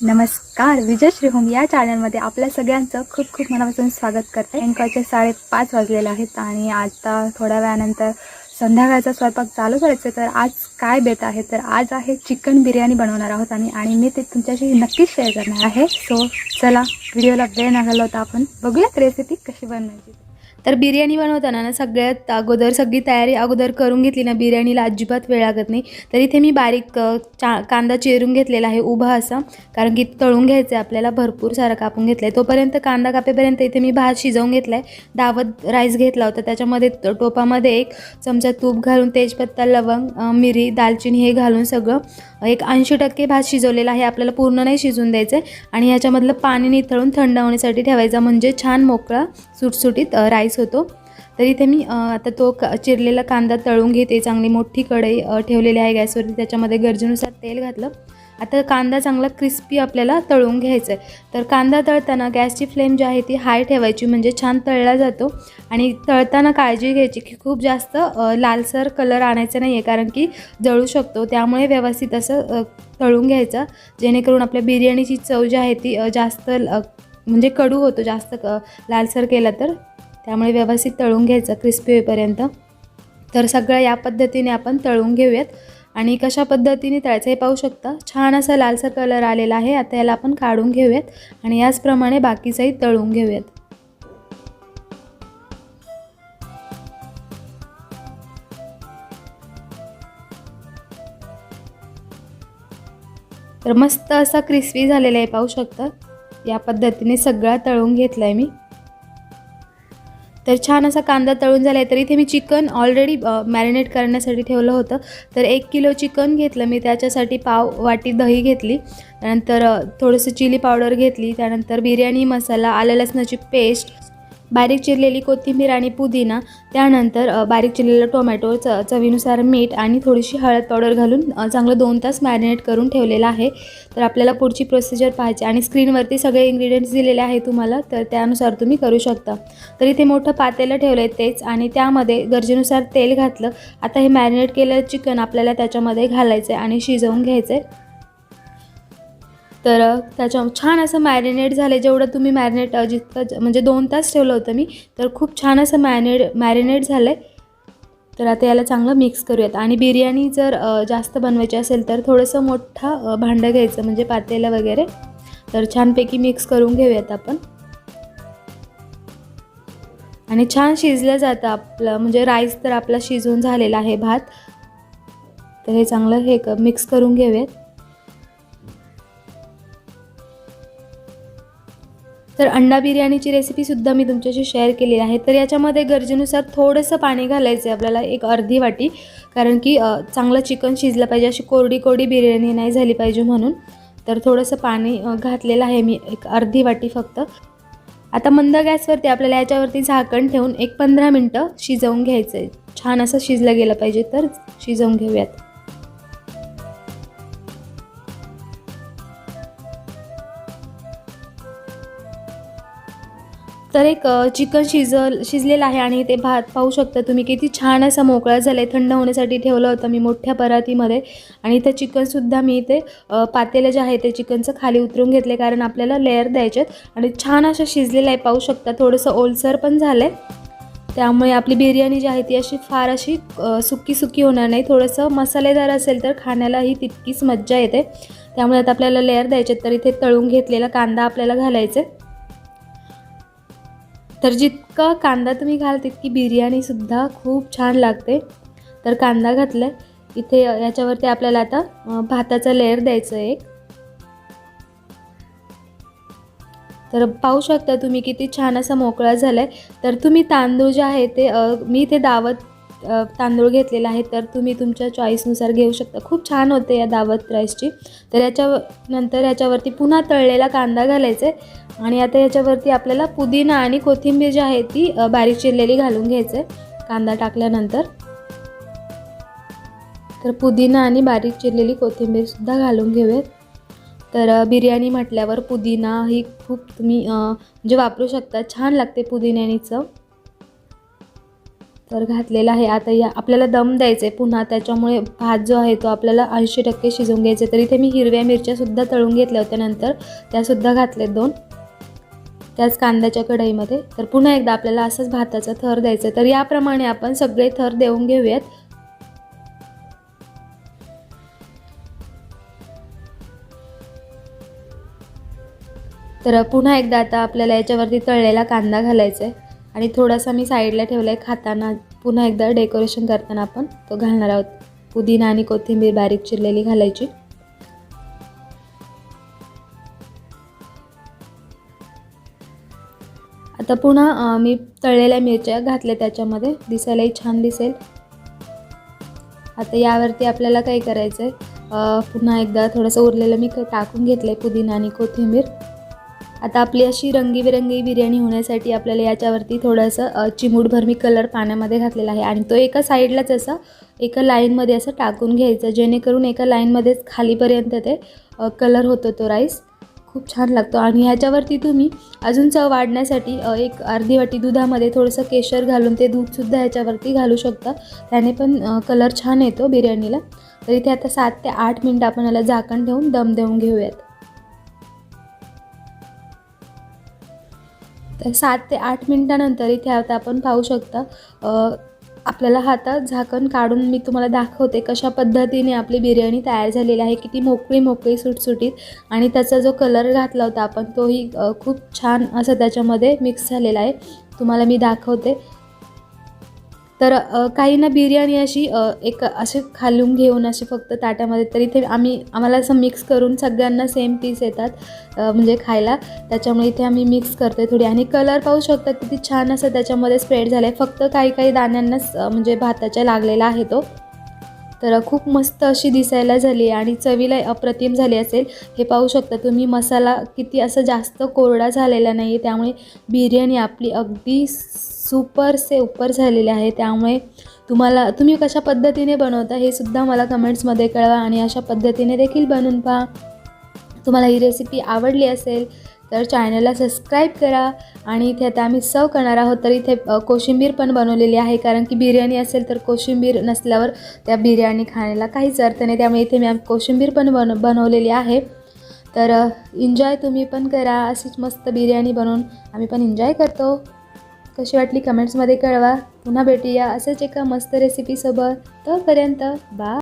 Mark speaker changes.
Speaker 1: नमस्कार विजयश्री होम या चॅनलमध्ये आपल्या सगळ्यांचं खूप खूप मनापासून स्वागत करते. अंकाचे साडेपाच वाजलेले आहेत आणि आता थोड्या वेळानंतर संध्याकाळचा स्वयंपाक चालू करायचा तर आज काय बेत आहे? तर आज आहे चिकन बिर्याणी बनवणार आहोत आम्ही आणि मी ते तुमच्याशी नक्कीच शेअर करणार आहे. सो चला व्हिडिओला वेळ न घालवता आपण बघूयात रेसिपी कशी बनवायची. तर बिर्याणी बनवताना ना सगळ्यात अगोदर सगळी तयारी अगोदर करून घेतली ना बिर्याणीला अजिबात वेळ लागत नाही. तर इथे मी बारीक चा कांदा चिरून घेतलेला आहे उभा असा. कारण की तळून घ्यायचं आहे आपल्याला भरपूर सारा कापून घेतला आहे तोपर्यंत कांदा कापेपर्यंत इथे मी भात शिजवून घेतला आहे दावत राईस घेतला होता. त्याच्यामध्ये टोपामध्ये एक चमचा तूप घालून तेजपत्ता लवंग मिरी दालचिनी हे घालून सगळं एक ऐंशी टक्के भात शिजवलेला आहे. आपल्याला पूर्ण नाही शिजून द्यायचं आहे आणि ह्याच्यामधलं पाणी निथळून थंड होण्यासाठी ठेवायचा म्हणजे छान मोकळा सुटसुटीत राईस राईस होतो. तर इथे मी आता तो चिरलेला कांदा तळून घेते. चांगली मोठी कढई ठेवलेली आहे गॅसवरती. त्याच्यामध्ये गरजेनुसार तेल घातलं. आता कांदा चांगला क्रिस्पी आपल्याला तळून घ्यायचा आहे तर कांदा तळताना गॅसची फ्लेम जी आहे ती हाय ठेवायची म्हणजे छान तळला जातो. आणि तळताना काळजी घ्यायची की खूप जास्त लालसर कलर आणायचा नाही आहे कारण की जळू शकतो. त्यामुळे व्यवस्थित असं तळून घ्यायचं. जेणेकरून आपल्या बिर्याणीची चव जी आहे ती जास्त म्हणजे कडू होतो जास्त लालसर केला तर. त्यामुळे व्यवस्थित तळून घ्यायचं क्रिस्पी होईपर्यंत. तर सगळं या पद्धतीने आपण तळून घेऊयात. आणि कशा पद्धतीने तळायचं हे पाहू शकता. छान असा लालसर कलर आलेला आहे. आता याला आपण काढून घेऊयात. आणि याचप्रमाणे बाकीचंही तळून घेऊयात. तर मस्त असा क्रिस्पी झालेला आहे पाहू शकता. या पद्धतीने सगळा तळून घेतला आहे मी. तर छान असा कांदा तळून झाला आहे तर इथे मी चिकन ऑलरेडी मॅरिनेट करण्यासाठी ठेवलं होतं. तर एक किलो चिकन घेतलं. मी त्याच्यासाठी पाव वाटी दही घेतली. त्यानंतर थोडंसं चिली पावडर घेतली. त्यानंतर बिर्याणी मसाला आलं लसणाची पेस्ट बारीक चिरलेली कोथिंबीर आणि पुदिना त्यानंतर बारीक चिरलेलं टोमॅटो च चवीनुसार मीठ आणि थोडीशी हळद पावडर घालून चांगलं दोन तास मॅरिनेट करून ठेवलेलं आहे. तर आपल्याला पुढची प्रोसिजर पाहायची आणि स्क्रीनवरती सगळे इन्ग्रेडियंट्स दिलेले आहे तुम्हाला तर त्यानुसार तुम्ही करू शकता. तर इथे मोठं पातेलं ठेवलं आहे तेच आणि त्यामध्ये गरजेनुसार तेल घातलं. आता हे मॅरिनेट केलेलं चिकन आपल्याला त्याच्यामध्ये घालायचं आहे आणि शिजवून घ्यायचं आहे तर त्याच्या छान असं मॅरिनेट झालं जेवढं तुम्ही मॅरिनेट जितकं म्हणजे दोन तास ठेवलं होतं मी तर खूप छान असं मॅरिनेट मॅरिनेट झालं आहे तर आता याला चांगलं मिक्स करूयात. आणि बिर्याणी जर जास्त बनवायची असेल तर थोडंसं मोठं भांडं घ्यायचं म्हणजे पातेलं वगैरे. तर छानपैकी मिक्स करून घेऊयात आपण. आणि छान शिजलं जातं आपलं म्हणजे राईस तर आपला शिजून झालेला आहे भात. तर हे चांगलं हे क मिक्स करून घेऊयात. तर अंडा बिर्याणीची रेसिपीसुद्धा मी तुमच्याशी शेअर केलेली आहे. तर याच्यामध्ये गरजेनुसार थोडंसं पाणी घालायचं आहे आपल्याला एक अर्धी वाटी. कारण की चांगलं चिकन शिजलं पाहिजे अशी कोरडी कोरडी बिर्याणी नाही झाली पाहिजे म्हणून. तर थोडंसं पाणी घातलेलं आहे मी एक अर्धी वाटी फक्त. आता मंद गॅसवरती आपल्याला याच्यावरती झाकण ठेवून एक पंधरा मिनटं शिजवून घ्यायचं आहे छान असं शिजलं गेलं पाहिजे तर शिजवून घेऊयात. तर एक चिकन शिजल शिजलेलं आहे आणि ते भात पाहू शकता तुम्ही. किती छान असा मोकळा झाला आहे थंड होण्यासाठी ठेवलं होतं मी मोठ्या परातीमध्ये. आणि त्या चिकनसुद्धा मी इथे पातेलं जे आहे ते चिकनचं खाली उतरून घेतले कारण आपल्याला लेअर द्यायचे आणि छान असं शिजलेलं आहे पाहू शकता. थोडंसं ओलसर पण झालं आहे त्यामुळे आपली बिर्याणी जी आहे ती अशी फार अशी सुकी सुकी होणार नाही. थोडंसं मसालेदार असेल तर खाण्यालाही तितकीच मज्जा येते. त्यामुळे आता आपल्याला लेअर द्यायचे तर इथे तळून घेतलेला कांदा आपल्याला घालायचे तर जितका कांदा तुम्ही घाल तितकी बिर्याणीसुद्धा खूप छान लागते. तर कांदा घातला इथे याच्यावरती आपल्याला आता भाताचा लेअर द्यायचं आहे एक. तर पाहू शकता तुम्ही किती छान असा मोकळा झाला आहे तर तुम्ही तांदूळ जे आहे ते मी ते दावत तांदूळ घेतलेला आहे तर तुम्ही तुमच्या चॉईसनुसार घेऊ शकता. खूप छान होते या दावत राईसची तर याच्या नंतर याच्यावरती पुन्हा तळलेला कांदा घालायचा आहे. आणि आता याच्यावरती आपल्याला पुदिना आणि कोथिंबीर जी आहे ती बारीक चिरलेली घालून घ्यायचं आहे कांदा टाकल्यानंतर. तर पुदिना आणि बारीक चिरलेली कोथिंबीरसुद्धा घालून घेऊयात. तर बिर्याणी म्हटल्यावर पुदिना ही खूप तुम्ही म्हणजे वापरू शकता. छान लागते पुदिन्यानी चव. तर घातलेला आहे. आता या आपल्याला दम द्यायचा आहे पुन्हा त्याच्यामुळे भात जो आहे तो आपल्याला ऐंशी टक्के शिजवून घ्यायचा तर इथे मी हिरव्या मिरच्यासुद्धा तळून घेतल्या होत्या नंतर. त्यासुद्धा घातलेत दोन. त्याच कांद्याच्या कढईमध्ये. तर पुन्हा एकदा आपल्याला असंच भाताचा थर द्यायचा आहे तर याप्रमाणे आपण सगळे थर देऊन घेऊयात. तर पुन्हा एकदा आता आपल्याला याच्यावरती तळलेला कांदा घालायचा आहे आणि थोडासा मी साईडला ठेवला आहे खाताना पुन्हा एकदा डेकोरेशन करताना आपण तो घालणार आहोत. पुदिना आणि कोथिंबीर बारीक चिरलेली घालायची. आता पुन्हा मी तळलेल्या मिरच्या घातल्या त्याच्यामध्ये. दिसायलाही छान दिसेल. आता यावरती आपल्याला काय करायचं आहे पुन्हा एकदा थोडंसं उरलेलं मी टाकून घेतलं आहे पुदिना आणि कोथिंबीर. आता आपली अशी रंगीबेरंगी बिर्याणी होण्यासाठी आपल्याला याच्यावरती थोडंसं चिमूटभर मी कलर पाण्यामध्ये घातलेला आहे. आणि तो एका साईडलाच असा एका लाईनमध्ये असं टाकून घ्यायचं जेणेकरून एका लाईनमध्येच खालीपर्यंत ते कलर होतो तो राईस. खूप छान लागतो. आणि ह्याच्यावरती तुम्ही अजून चव वाढण्यासाठी एक अर्धी वाटी दुधामध्ये थोडंसं केशर घालून ते दूधसुद्धा ह्याच्यावरती घालू शकता. त्याने पण कलर छान येतो बिर्याणीला. तर इथे आता सात ते आठ मिनटं आपण याला झाकण ठेवून दम देऊन घेऊयात. तर सात ते आठ मिनटानंतर इथे आता आपण पाहू शकता आपल्याला हातात झाकण काढून मी तुम्हाला दाखवते कशा पद्धतीने आपली बिर्याणी तयार झालेली आहे किती मोकळी मोकळी सुटसुटीत आणि त्याचा जो कलर घातला होता आपण तोही खूप छान असं त्याच्यामध्ये मिक्स झालेला आहे. तुम्हाला मी दाखवते. तर काही ना बिर्याणी अशी एक असे खालून घेऊन असे फक्त ताट्यामध्ये तर इथे आम्ही आम्हाला असं मिक्स करून सगळ्यांना सेम पीस येतात म्हणजे खायला. त्याच्यामुळे इथे आम्ही मिक्स करतोय थोडी. आणि कलर पाहू शकता किती छान असं त्याच्यामध्ये स्प्रेड झालं आहे फक्त काही काही दाण्यांनाच म्हणजे भाताच्या लागलेला आहे तो. तर खूप मस्त अशी दिसायला झाली आहे आणि चवीला अप्रतिम झाली असेल. हे पाहू शकता तुम्ही मसाला किती असं जास्त कोरडा झालेला नाही आहे त्यामुळे बिर्याणी आपली अगदी सुपर से उपर झालेली आहे. त्यामुळे तुम्हाला तुम्ही कशा पद्धतीने बनवता हे सुद्धा मला कमेंट्समध्ये कळवा आणि अशा पद्धतीने देखील बनवून पहा. तुम्हाला ही रेसिपी आवडली असेल तर चॅनलला सबस्क्राईब करा आणि इथे आता आम्ही सर्व करणार आहोत. तर इथे कोशिंबीर पण बनवलेली आहे. कारण की बिर्याणी असेल तर कोशिंबीर नसल्यावर त्या बिर्याणी खाण्याला काहीच अर्थ नाही. त्यामुळे इथे मी कोशिंबीर पण बन बनवलेली आहे. तर एन्जॉय तुम्ही पण करा. अशीच मस्त बिर्याणी बनवून आम्ही पण एन्जॉय करतो. कशी वाटली कमेंट्समध्ये कळवा. पुन्हा भेटूया असंच एका मस्त रेसिपीसोबत तोपर्यंत बा